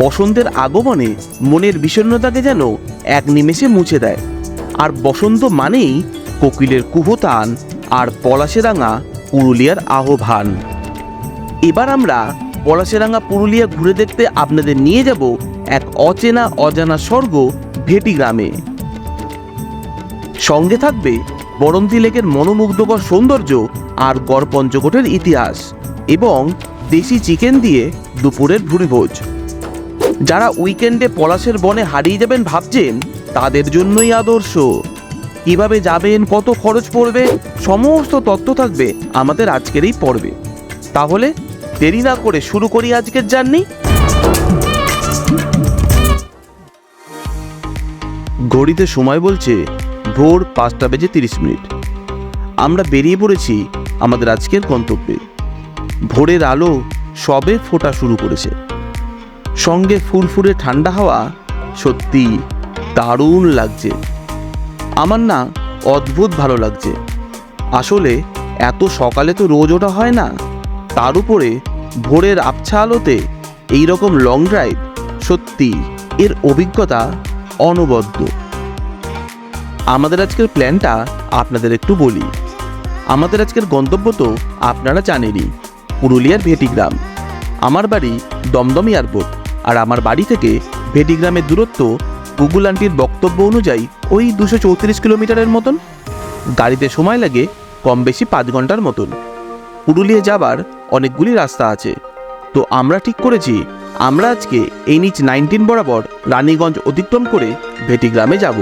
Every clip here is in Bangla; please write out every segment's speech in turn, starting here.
বসন্তের আগমনে মনের বিষণ্ণতাকে যেন এক নিমেষে মুছে দেয়। আর বসন্ত মানেই কোকিলের কুহতান আর পলাশেরাঙা পুরুলিয়ার আহ্বান। এবার আমরা পলাশেরাঙা পুরুলিয়া ঘুরে দেখতে আপনাদের নিয়ে যাব এক অচেনা অজানা স্বর্গ ভেটি গ্রামে। সঙ্গে থাকবে বরন্তি লেকের মনোমুগ্ধকর সৌন্দর্য আর গড় পঞ্চকোটের ইতিহাস এবং দেশি চিকেন দিয়ে দুপুরের ভুরিভোজ। যারা উইকেন্ডে পলাশের বনে হারিয়ে যাবেন ভাবছেন, তাদের জন্যই আদর্শ। কীভাবে যাবেন, কত খরচ পড়বে, সমস্ত তথ্য থাকবে আমাদের আজকের এই পর্বে। তাহলে দেরি না করে শুরু করি আজকের জার্নি। ঘড়িতে সময় বলছে ভোর পাঁচটা বেজে তিরিশ মিনিট। আমরা বেরিয়ে পড়েছি আমাদের আজকের গন্তব্যে। ভোরের আলো সবে ফোটা শুরু করেছে। সঙ্গে ফুরফুরে ঠান্ডা হাওয়া সত্যি দারুণ লাগছে। আমার না অদ্ভুত ভালো লাগছে। আসলে এত সকালে তো রোজ ওঠা হয় না। তার উপরে ভোরের আবছা আলোতে এই রকম লং ড্রাইভ সত্যি এর অভিজ্ঞতা অনবদ্য। আমাদের আজকের প্ল্যানটা আপনাদের একটু বলি। আমাদের আজকের গন্তব্য তো আপনারা জানেনই, পুরুলিয়ার ভেটিগ্রাম। আমার বাড়ি দমদম এয়ারপোর্ট। আর আমার বাড়ি থেকে ভেটিগ্রামের দূরত্ব গুগল আন্টির বক্তব্য অনুযায়ী ওই দুশো চৌত্রিশ কিলোমিটারের মতন। গাড়িতে সময় লাগে কম বেশি পাঁচ ঘণ্টার মতন। পুরুলিয়া যাবার অনেকগুলি রাস্তা আছে। তো আমরা ঠিক করেছি, আমরা আজকে এই নিচ নাইনটিন বরাবর রানীগঞ্জ অতিক্রম করে ভেটিগ্রামে যাব।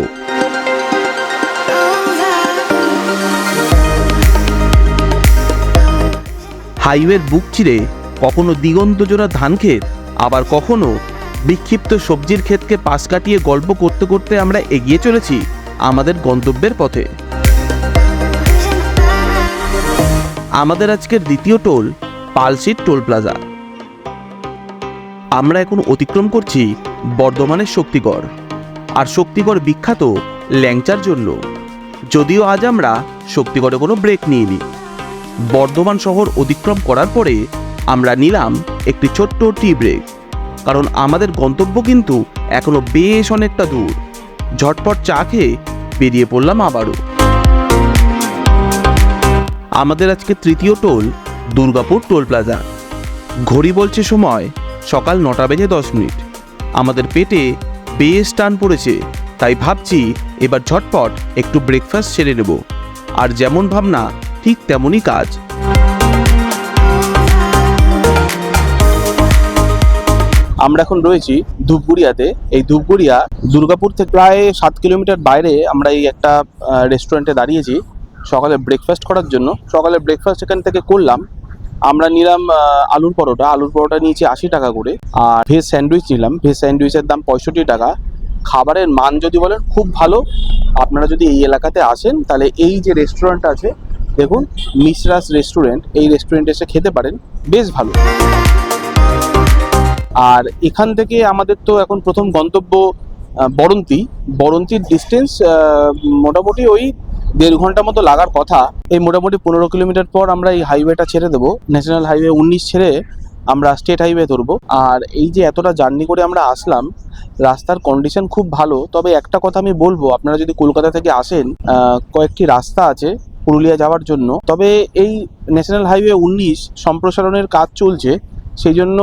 হাইওয়ের বুক চিরে কখনো দিগন্তজোড়া ধান ক্ষেত আবার কখনো? বিক্ষিপ্ত সবজির ক্ষেতকে পাশ কাটিয়ে গল্প করতে করতে আমরা এগিয়ে চলেছি আমাদের গন্তব্যের পথে। আমাদের আজকের দ্বিতীয় টোল পালসির টোল প্লাজা। আমরা এখন অতিক্রম করছি বর্ধমানের শক্তিগড়। আর শক্তিগড় বিখ্যাত ল্যাংচার জন্য। যদিও আজ আমরা শক্তিগড়ে কোনো ব্রেক নিইনি। বর্ধমান শহর অতিক্রম করার পরে আমরা নিলাম একটি ছোট্ট টি ব্রেক কারণ আমাদের গন্তব্য কিন্তু এখনও বেশ অনেকটা দূর। ঝটপট চা খেয়ে বেরিয়ে পড়লাম আবারও। আমাদের আজকে তৃতীয় টোল, দুর্গাপুর টোল প্লাজা। ঘড়ি বলছে সময় সকাল নটা বেজে দশ মিনিট। আমাদের পেটে বেশ টান পড়েছে, তাই ভাবছি এবার ঝটপট একটু ব্রেকফাস্ট সেরে নেব। আর যেমন ভাবনা, ঠিক তেমনই কাজ। আমরা এখন রয়েছি ধূপগুড়িয়াতে। এই ধূপগুড়িয়া দুর্গাপুর থেকে প্রায় সাত কিলোমিটার বাইরে আমরা এই একটা রেস্টুরেন্টে দাঁড়িয়েছি। সকালে ব্রেকফাস্ট করার জন্য। সকালে ব্রেকফাস্ট এখান থেকে করলাম। আমরা নিলাম আলুর পরোটা। আলুর পরোটা নিয়েছি আশি টাকা করে। আর ভেজ স্যান্ডউইচ নিলাম। ভেজ স্যান্ডউইচের দাম পঁয়ষট্টি টাকা। খাবারের মান যদি বলেন খুব ভালো। আপনারা যদি এই এলাকাতে আসেন, তাহলে এই যে রেস্টুরেন্ট আছে, দেখুন, মিশ্রাস রেস্টুরেন্ট এই রেস্টুরেন্টে এসে খেতে পারেন। বেশ ভালো। আর এখান থেকে আমাদের তো এখন প্রথম গন্তব্য বরন্তি। বরন্তির ডিস্টেন্স মোটামুটি ওই দেড় ঘণ্টা মতো লাগার কথা। এই মোটামুটি পনেরো কিলোমিটার পর আমরা এই হাইওয়েটা ছেড়ে দেবো। ন্যাশনাল হাইওয়ে উনিশ ছেড়ে আমরা স্টেট হাইওয়ে ধরবো। আর এই যে এতটা জার্নি করে আমরা আসলাম, রাস্তার কন্ডিশন খুব ভালো। তবে একটা কথা আমি বলব, আপনারা যদি কলকাতা থেকে আসেন কয়েকটি রাস্তা আছে পুরুলিয়া যাওয়ার জন্য। তবে এই ন্যাশনাল হাইওয়ে উনিশ সম্প্রসারণের কাজ চলছে, সেই জন্য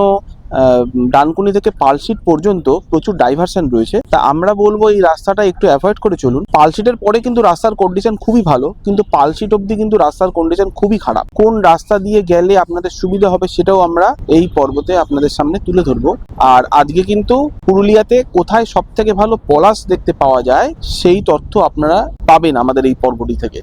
ডানকুনি থেকে পালশিট পর্যন্ত প্রচুর ডাইভারশন রয়েছে। তা আমরা বলব এই রাস্তাটা একটু অ্যাভয়েড করে চলুন। পালশিটের পরে কিন্তু রাস্তার কন্ডিশন খুবই ভালো, কিন্তু পালশিট অবধি কিন্তু রাস্তার কন্ডিশন খুবই খারাপ। কোন রাস্তা দিয়ে গেলে আপনাদের সুবিধা হবে সেটাও আমরা এই পর্বতে আপনাদের সামনে তুলে ধরবো। আর আজকে কিন্তু পুরুলিয়াতে কোথায় সব থেকে ভালো পলাশ দেখতে পাওয়া যায়, সেই তথ্য আপনারা পাবেন আমাদের এই পর্বটি থেকে।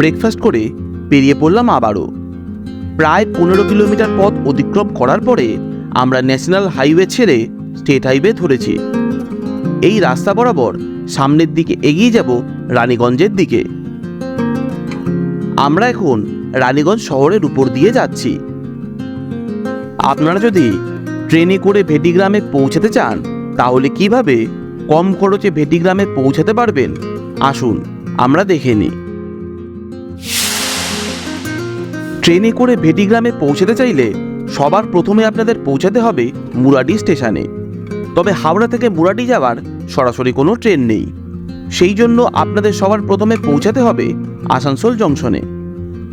ব্রেকফাস্ট করে পেরিয়ে পড়লাম আবারও। প্রায় পনেরো কিলোমিটার পথ অতিক্রম করার পরে আমরা ন্যাশনাল হাইওয়ে ছেড়ে স্টেট হাইওয়ে ধরেছি। এই রাস্তা বরাবর সামনের দিকে এগিয়ে যাব রানীগঞ্জের দিকে। আমরা এখন রানীগঞ্জ শহরের উপর দিয়ে যাচ্ছি। আপনারা যদি ট্রেনে করে ভেটিগ্রামে পৌঁছাতে চান, তাহলে কীভাবে কম খরচে ভেটিগ্রামে পৌঁছাতে পারবেন? আসুন, আমরা দেখে নিই। ট্রেনে করে ভেটিগ্রামে পৌঁছাতে চাইলে সবার প্রথমে আপনাদের পৌঁছাতে হবে মুরাডি স্টেশনে। তবে হাওড়া থেকে মুরাডি যাওয়ার সরাসরি কোনো ট্রেন নেই। সেই জন্য আপনাদের সবার প্রথমে পৌঁছাতে হবে আসানসোল জংশনে।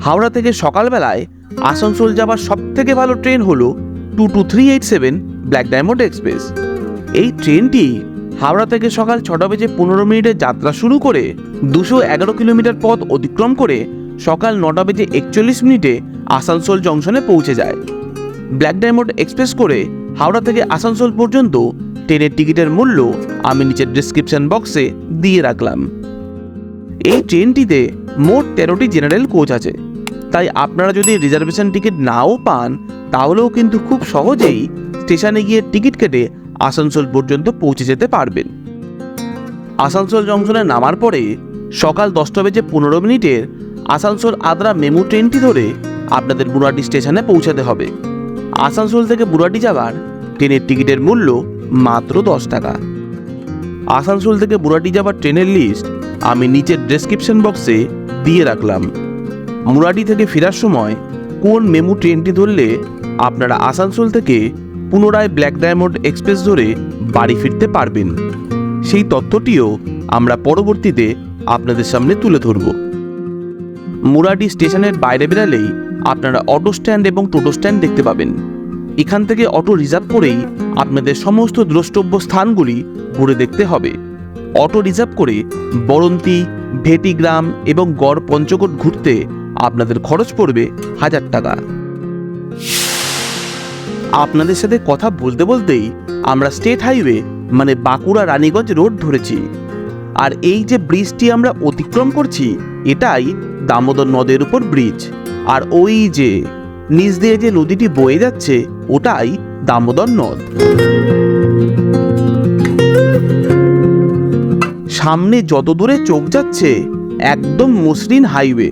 হাওড়া থেকে সকালবেলায় আসানসোল যাওয়ার সব থেকে ভালো ট্রেন হলো two two three eight seven black diamond express. এই ট্রেনটি হাওড়া থেকে সকাল ছটা বেজে পনেরো মিনিটে যাত্রা শুরু করে দুশো এগারো কিলোমিটার পথ অতিক্রম করে সকাল নটা বেজে একচল্লিশ মিনিটে আসানসোল জংশনে পৌঁছে যায়। ব্ল্যাক ডায়মন্ড এক্সপ্রেস করে হাওড়া থেকে আসানসোল পর্যন্ত ট্রেনের টিকিটের মূল্য আমি নিচের ডিসক্রিপশন বক্সে দিয়ে রাখলাম। এই ট্রেনটিতে মোট তেরোটি জেনারেল কোচ আছে। তাই আপনারা যদি রিজার্ভেশন টিকিট নাও পান, তাহলেও কিন্তু খুব সহজেই স্টেশনে গিয়ে টিকিট কেটে আসানসোল পর্যন্ত পৌঁছে যেতে পারবেন। আসানসোল জংশনে নামার পরে সকাল দশটা বেজে পনেরো মিনিটের আসানসোল, আদ্রা, মেমু ট্রেনটি ধরে আপনাদের বুড়াটি স্টেশনে পৌঁছাতে হবে। আসানসোল থেকে বুড়াটি যাওয়ার ট্রেনের টিকিটের মূল্য মাত্র দশ টাকা। আসানসোল থেকে বুড়াটি যাওয়ার ট্রেনের লিস্ট আমি নিচের ডেসক্রিপশন বক্সে দিয়ে রাখলাম। মুরাডি থেকে ফেরার সময় কোন মেমু ট্রেনটি ধরলে আপনারা আসানসোল থেকে পুনরায় ব্ল্যাক ডায়মন্ড এক্সপ্রেস ধরে বাড়ি ফিরতে পারবেন? সেই তথ্যটিও আমরা পরবর্তীতে আপনাদের সামনে তুলে ধরব। মুরাডি স্টেশনের বাইরে বেরালেই আপনারা অটো স্ট্যান্ড এবং টোটো স্ট্যান্ড দেখতে পাবেন। এখান থেকে অটো রিজার্ভ করেই আপনাদের সমস্ত দ্রষ্টব্য স্থানগুলি ঘুরে দেখতে হবে। অটো রিজার্ভ করে বরন্তি, ভেটিগ্রাম এবং গড় পঞ্চকোট ঘুরতে আপনাদের খরচ পড়বে হাজার টাকা। আপনাদের সাথে কথা বলতে বলতেই আমরা স্টেট হাইওয়ে মানে বাঁকুড়া রানীগঞ্জ রোড ধরেছি। আর এই যে ব্রিজটি আমরা অতিক্রম করছি, এটাই দামোদর নদের উপর ব্রিজ। আর ওই যে নিচ দিয়ে যে নদীটি বয়ে যাচ্ছে, ওটাই দামোদর নদ। সামনে যত দূরে চোখ যাচ্ছে, একদম মসৃণ হাইওয়ে।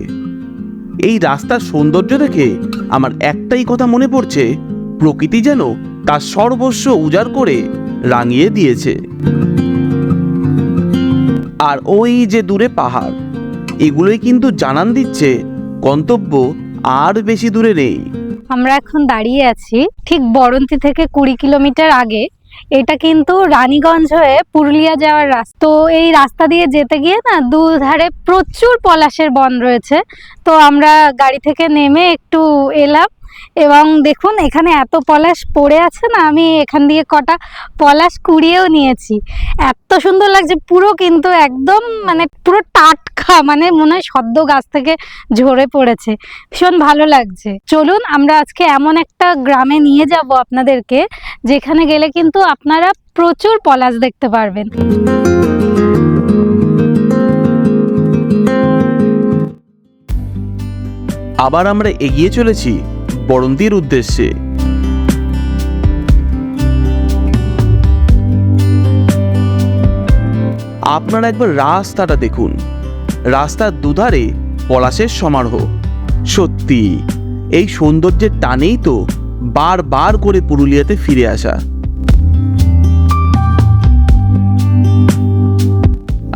এই রাস্তার সৌন্দর্য দেখে আমার একটাই কথা মনে পড়ছে, প্রকৃতি যেন তার সর্বস্ব উজাড় করে রাঙিয়ে দিয়েছে। আর ওই যে দূরে পাহাড় এগুলোই কিন্তু জানান দিচ্ছে, গন্তব্য আর বেশি দূরে নেই। আমরা এখন দাঁড়িয়ে আছি ঠিক বরন্তি থেকে কুড়ি কিলোমিটার আগে। এটা কিন্তু রানীগঞ্জ হয়ে পুরুলিয়া যাওয়ার রাস্তা। তো এই রাস্তা দিয়ে যেতে গিয়ে না দুধারে প্রচুর পলাশের বন রয়েছে। তো আমরা গাড়ি থেকে নেমে একটু এলাম। এবং দেখুন, এখানে এত পলাশ পড়ে আছে না, আমি এখান দিয়ে কটা পলাশ কুড়িয়েও নিয়েছি। এত সুন্দর লাগছে, পুরো কিন্তু একদম মানে পুরো টাটকা মানে মনে হয় সদ্য গাছ থেকে ঝরে পড়েছে। ভীষণ ভালো লাগছে। চলুন, আমরা আজকে এমন একটা গ্রামে নিয়ে যাব আপনাদেরকে, যেখানে গেলে কিন্তু আপনারা প্রচুর পলাশ দেখতে পারবেন। আবার আমরা এগিয়ে চলেছি। বরন্তির উদ্দেশ্যে। আপনারা একবার রাস্তাটা দেখুন। রাস্তার দুধারে পলাশের সমারোহ। সত্যি, এই সৌন্দর্যের টানেই তো বারবার করে পুরুলিয়াতে ফিরে আসা।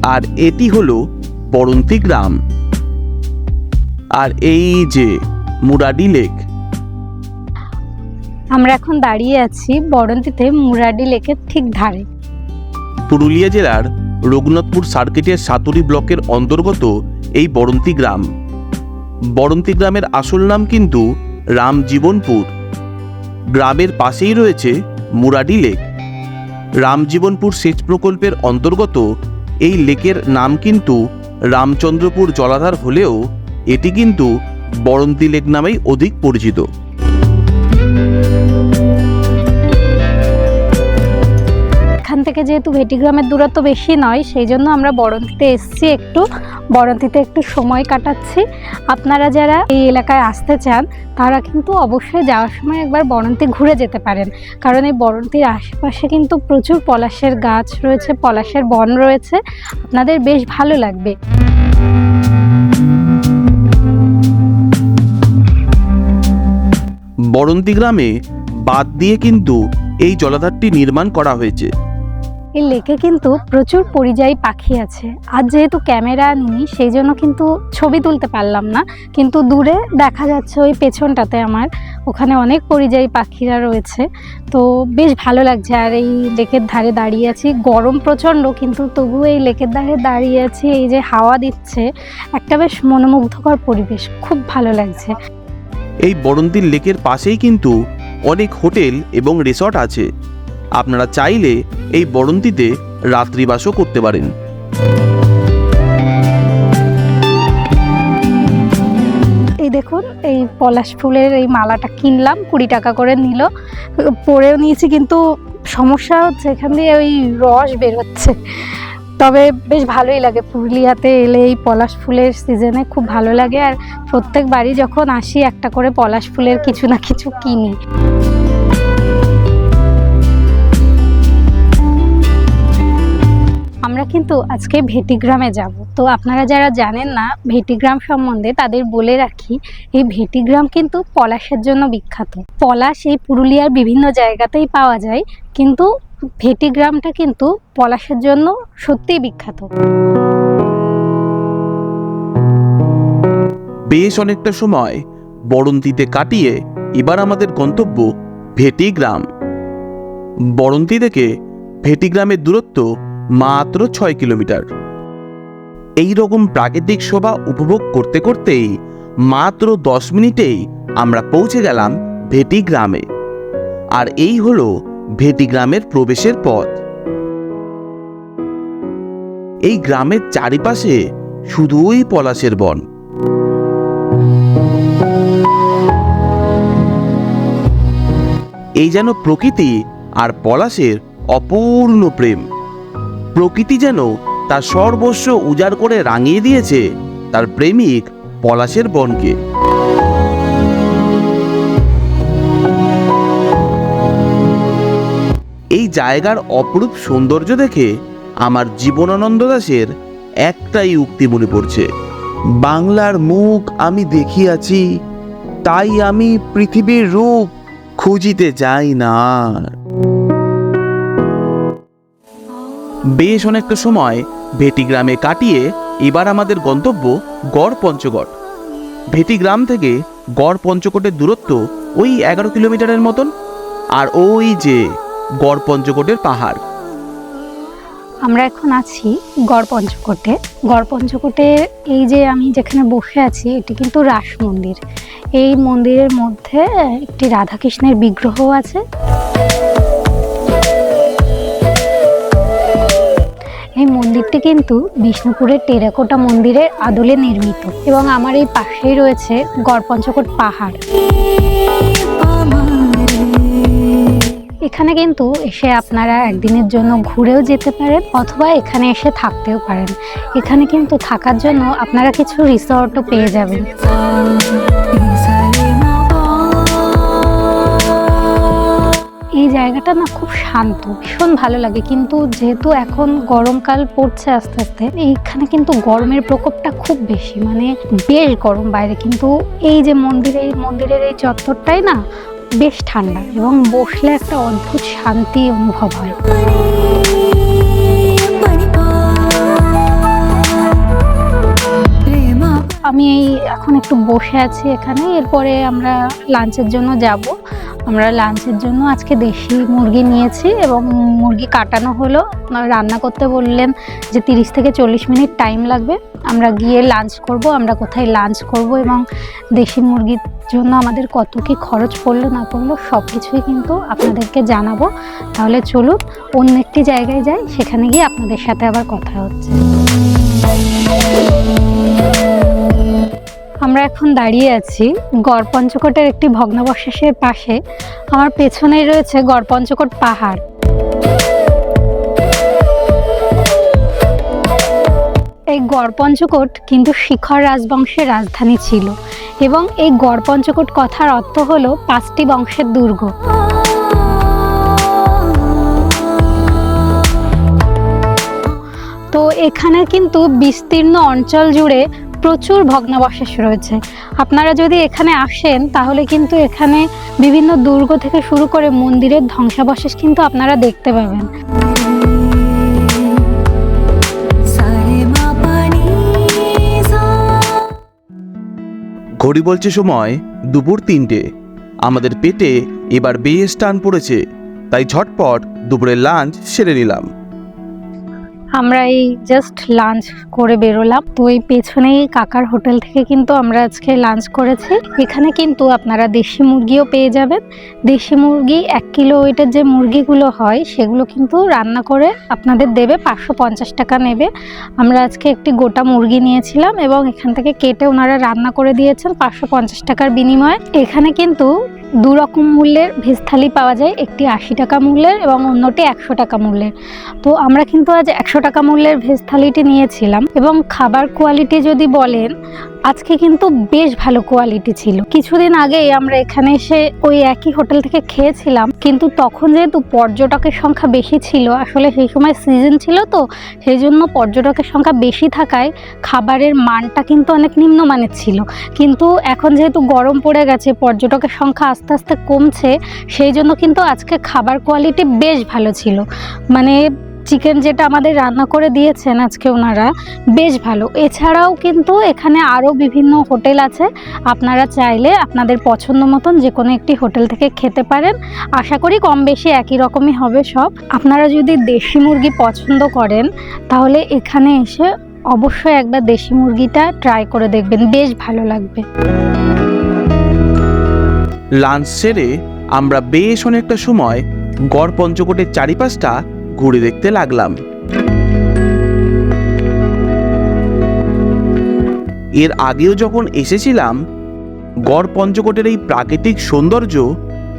আর এটি হলো বরন্তি গ্রাম। আর এই যে মুরাডি লেক। আমরা এখন দাঁড়িয়ে আছি বরন্তিতে মুরাডি লেকের ঠিক ধারে। পুরুলিয়া জেলার রঘুনাথপুর সার্কিটের সাতুরি ব্লকের অন্তর্গত এই বরন্তি গ্রাম। বরন্তি গ্রামের আসল নাম কিন্তু রামজীবনপুর। গ্রামের পাশেই রয়েছে মুরাডি লেক। রামজীবনপুর সেচ প্রকল্পের অন্তর্গত এই লেকের নাম কিন্তু রামচন্দ্রপুর জলাধার হলেও এটি কিন্তু বরন্তি লেক নামেই অধিক পরিচিত। থেকে যেহেতু ভেটিগ্রামের দূরত্ব বেশি নয়, সেই জন্য আমরা বরন্তিতে এসছি একটু। বরন্তিতে একটু সময় কাটাচ্ছি। আপনারা যারা এই এলাকায় আসতে চান, তারা কিন্তু অবশ্যই যাওয়ার সময় একবার বরন্তি ঘুরে যেতে পারেন। কারণ এই বরন্তির আশেপাশে কিন্তু প্রচুর পলাশের গাছ রয়েছে, পলাশের বন রয়েছে। আপনাদের বেশ ভালো লাগবে। বরন্তি গ্রামে বাদ দিয়ে কিন্তু এই জলাধারটি নির্মাণ করা হয়েছে। এই লেকে কিন্তু প্রচুর পরিযায়ী পাখি আছে। আর যেহেতু ক্যামেরা নিই, সেই জন্য কিন্তু ছবি তুলতে পারলাম না। কিন্তু দূরে দেখা যাচ্ছে ওই পেছনটাতে আমার, ওখানে অনেক পরিযায়ী পাখিরা রয়েছে। তো বেশ ভালো লাগছে। আর এই লেকের ধারে দাঁড়িয়ে আছি। গরম প্রচণ্ড, কিন্তু তবুও এই লেকের ধারে দাঁড়িয়ে আছি। এই যে হাওয়া দিচ্ছে, একটা বেশ মনোমুগ্ধকর পরিবেশ। খুব ভালো লাগছে। এই বরন্তির লেকের পাশেই কিন্তু অনেক হোটেল এবং রিসর্ট আছে। আপনারা চাইলে এই বরন্তিতে রাত্রিবাসও করতে পারেন। এই দেখুন, এই পলাশ ফুলের এই মালাটা কিনলাম, কুড়ি টাকা করে নিল। পরেও নিয়েছি, কিন্তু সমস্যা হচ্ছে, এখান দিয়ে ওই রস বেরোচ্ছে তবে বেশ ভালোই লাগে, পুরুলিয়াতে এলে এই পলাশ ফুলের সিজনে খুব ভালো লাগে। আর প্রত্যেক বাড়ি যখন আসি, একটা করে পলাশ ফুলের কিছু না কিছু কিনি। আমরা কিন্তু আজকে ভেটিগ্রামে যাব। তো আপনারা যারা জানেন না, ভেটিগ্রাম সম্বন্ধে তাদের বলে রাখি, এই ভেটিগ্রাম কিন্তু পলাশের জন্য বিখ্যাত। পলাশ এই পুরুলিয়ার বিভিন্ন জায়গাতেই পাওয়া যায়, কিন্তু ভেটিগ্রামটা কিন্তু পলাশের জন্য সত্যিই বিখ্যাত। বেশ অনেকটা সময় বরন্তিতে কাটিয়ে এবার আমাদের গন্তব্য ভেটিগ্রাম। বরন্তি থেকে ভেটিগ্রামের দূরত্ব মাত্র ছয় কিলোমিটার। এই রকম প্রাকৃতিক শোভা উপভোগ করতে করতেই মাত্র দশ মিনিটেই আমরা পৌঁছে গেলাম ভেটি গ্রামে। আর এই হলো ভেটিগ্রামের প্রবেশের পথ। এই গ্রামের চারিপাশে শুধুই পলাশের বন। এই যেন প্রকৃতি আর পলাশের অপূর্ণ প্রেম। প্রকৃতি যেন তার সর্বস্ব উজাড় করে রাঙিয়ে দিয়েছে তার প্রেমিক পলাশের বনকে। এই জায়গার অপরূপ সৌন্দর্য দেখে আমার জীবনানন্দ দাসের একটাই উক্তি মনে পড়ছে। বাংলার মুখ আমি দেখিয়াছি, তাই আমি পৃথিবীর রূপ খুঁজিতে যাই না বেশ অনেকটা সময় ভেটিগ্রামে কাটিয়ে এবার আমাদের গন্তব্য গড় পঞ্চগড়। ভেটিগ্রাম থেকে গড় পঞ্চকোটের দূরত্ব ওই এগারো কিলোমিটারের মতন। আর ওই যে গড় পঞ্চকোটের পাহাড়। আমরা এখন আছি গড় পঞ্চকোটে। গড় পঞ্চকোটে এই যে আমি যেখানে বসে আছি, এটি কিন্তু রাস মন্দির। এই মন্দিরের মধ্যে একটি রাধাকৃষ্ণের বিগ্রহ আছে। এই মন্দিরটি কিন্তু বিষ্ণুপুরের টেরাকোটা মন্দিরের আদলে নির্মিত এবং আমার এই পাশেই রয়েছে গড়পঞ্চকোট পাহাড়। এখানে কিন্তু এসে আপনারা একদিনের জন্য ঘুরেও যেতে পারেন অথবা এখানে এসে থাকতেও পারেন। এখানে কিন্তু থাকার জন্য আপনারা কিছু রিসর্টও পেয়ে যাবেন। এই জায়গাটা না খুব শান্ত, ভীষণ ভালো লাগে। কিন্তু যেহেতু এখন গরমকাল পড়ছে আস্তে আস্তে, এইখানে কিন্তু গরমের প্রকোপটা খুব বেশি। মানে বেশ গরম বাইরে, কিন্তু এই যে মন্দিরে মন্দিরের এই চত্বরটাই না বেশ ঠান্ডা এবং বসলে একটা অদ্ভুত শান্তি অনুভব হয়। আমি এই এখন একটু বসে আছি এখানে, এরপরে আমরা লাঞ্চের জন্য যাব। আমরা লাঞ্চের জন্য আজকে দেশি মুরগি নিয়েছি এবং মুরগি কাটানো হলো। রান্না করতে বললেন যে তিরিশ থেকে চল্লিশ মিনিট টাইম লাগবে। আমরা গিয়ে লাঞ্চ করব, আমরা কোথায় লাঞ্চ করব এবং দেশি মুরগির জন্য আমাদের কত কি খরচ পড়ল না পড়ল সব কিছুই কিন্তু আপনাদেরকে জানাব। তাহলে চলুন, অন্য একটি জায়গায় যাই, সেখানে গিয়ে আপনাদের সাথে আবার কথা হচ্ছে। আমরা এখন দাঁড়িয়ে আছি গড়পঞ্চকোটের একটি ভগ্নাবশেষের পাশে। আমার পেছনেই রয়েছে গড়পঞ্চকোট পাহাড়। এই গড়পঞ্চকোট কিন্তু শিখর রাজবংশের রাজধানী ছিল এবং এই গড়পঞ্চকোট কথার অর্থ হলো পাঁচটি বংশের দুর্গ। তো এখানে কিন্তু বিস্তীর্ণ অঞ্চল জুড়ে প্রচুর ভগ্নাবশেষ রয়েছে। আপনারা যদি এখানে আসেন, তাহলে কিন্তু এখানে বিভিন্ন দুর্গ থেকে শুরু করে মন্দিরের ধ্বংসাবশেষ কিন্তু আপনারা দেখতে পাবেন। ঘড়ি বলছে সময় দুপুর তিনটে। আমাদের পেটে এবার বেশ টান পড়েছে। তাই ঝটপট দুপুরের লাঞ্চ সেরে নিলাম। আমরা এই জাস্ট লাঞ্চ করে বেরোলাম। তো এই পেছনেই কাকার হোটেল থেকে কিন্তু আমরা আজকে লাঞ্চ করেছি। এখানে কিন্তু আপনারা দেশি মুরগিও পেয়ে যাবেন। দেশি মুরগি এক কিলো ওয়েটের যে মুরগিগুলো হয়, সেগুলো কিন্তু রান্না করে আপনাদের দেবে, পাঁচশো পঞ্চাশ টাকা নেবে। আমরা আজকে একটি গোটা মুরগি নিয়েছিলাম এবং এখান থেকে কেটে ওনারা রান্না করে দিয়েছেন পাঁচশো পঞ্চাশ টাকার বিনিময়ে। এখানে কিন্তু দু রকম মূল্যের ভেজ থালি পাওয়া যায়। একটি আশি টাকা মূল্যের এবং অন্যটি একশো টাকা মূল্যের। তো আমরা কিন্তু আজ একশো টাকা মূল্যের ভেজ থালিটি নিয়েছিলাম এবং খাবার কোয়ালিটি যদি বলেন, আজকে কিন্তু বেশ ভালো কোয়ালিটি ছিল। কিছুদিন আগেই আমরা এখানে এসে ওই একই হোটেল থেকে খেয়েছিলাম, কিন্তু তখন যেহেতু পর্যটকের সংখ্যা বেশি ছিল, আসলে সেই সময় সিজন ছিল তো, সেই জন্য পর্যটকের সংখ্যা বেশি থাকায় খাবারের মানটা কিন্তু অনেক নিম্নমানের ছিল। কিন্তু এখন যেহেতু গরম পড়ে গেছে, পর্যটকের সংখ্যা আস্তে আস্তে কমছে, সেই জন্য কিন্তু আজকে খাবার কোয়ালিটি বেশ ভালো ছিল। মানে চিকেন যেটা আমাদের রান্না করে দিয়েছেন আজকে ওনারা, বেশ ভালো। এছাড়াও কিন্তু এখানে আরও বিভিন্ন হোটেল আছে। আপনারা চাইলে আপনাদের পছন্দ মতন যে কোনো একটি হোটেল থেকে খেতে পারেন। আশা করি কম বেশি একই রকমই হবে সব। আপনারা যদি দেশি মুরগি পছন্দ করেন, তাহলে এখানে এসে অবশ্যই একবার দেশি মুরগিটা ট্রাই করে দেখবেন। বেশ ভালো লাগবে। লাঞ্চ সেরে আমরা বেশ অনেকটা সময় গড় পঞ্চকোটের চারিপাশটা ঘুরে দেখতে লাগলাম। এর আগেও যখন এসেছিলাম, গড় পঞ্চকোটের এই প্রাকৃতিক সৌন্দর্য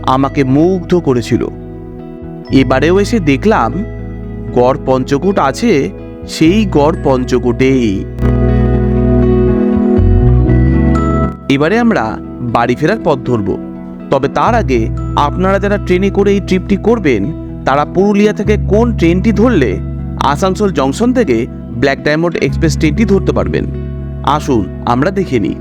আমাকে মুগ্ধ করেছিল। এবারেও এসে দেখলাম, গড় পঞ্চকোট আছে, সেই গড় পঞ্চকোটেই। এবারে আমরা বাড়ি ফেরার পথ ধরব। তবে তার আগে আপনারা যারা ট্রেনে করে এই ট্রিপটি করবেন তারা পুরুলিয়া থেকে কোন ট্রেনটি ধরলে আসানসোল জংশন থেকে ব্ল্যাক ডায়মন্ড এক্সপ্রেস ট্রেনটি ধরতে পারবেন? আসুন, আমরা দেখে নিই।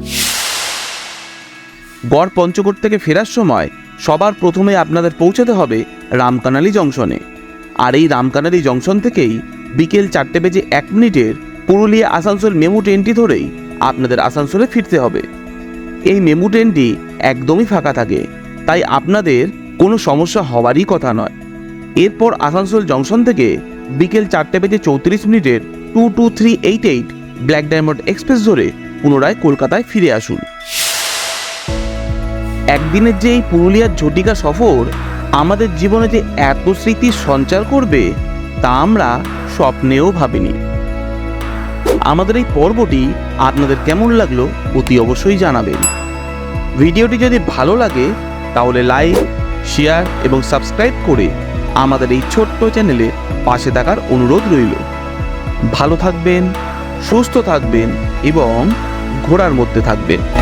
গড় পঞ্চকোট থেকে ফেরার সময় সবার প্রথমে আপনাদের পৌঁছাতে হবে রামকানালি জংশনে। আর এই রামকানালি জংশন থেকেই বিকেল চারটে বেজে এক মিনিটের পুরুলিয়া আসানসোল মেমু ট্রেনটি ধরেই আপনাদের আসানসোলে ফিরতে হবে। এই মেমু ট্রেনটি একদমই ফাঁকা থাকে, তাই আপনাদের কোনো সমস্যা হওয়ারই কথা নয়। এরপর আসানসোল জংশন থেকে বিকেল চারটে বেজে চৌত্রিশ মিনিটের two two three eight eight black diamond express ধরে পুনরায় কলকাতায় ফিরে আসুন। একদিনের যে এই পুরুলিয়ার ঝটিকা সফর আমাদের জীবনে যে এত স্মৃতির সঞ্চার করবে, তা আমরা স্বপ্নেও ভাবিনি। আমাদের এই পর্বটি আপনাদের কেমন লাগল অতি অবশ্যই জানাবেন। ভিডিওটি যদি ভালো লাগে, তাহলে লাইক শেয়ার এবং সাবস্ক্রাইব করে আমাদের এই ছোট্ট চ্যানেলে পাশে থাকার অনুরোধ রইল। ভালো থাকবেন, সুস্থ থাকবেন এবং ঘোড়ার মধ্যে থাকবেন।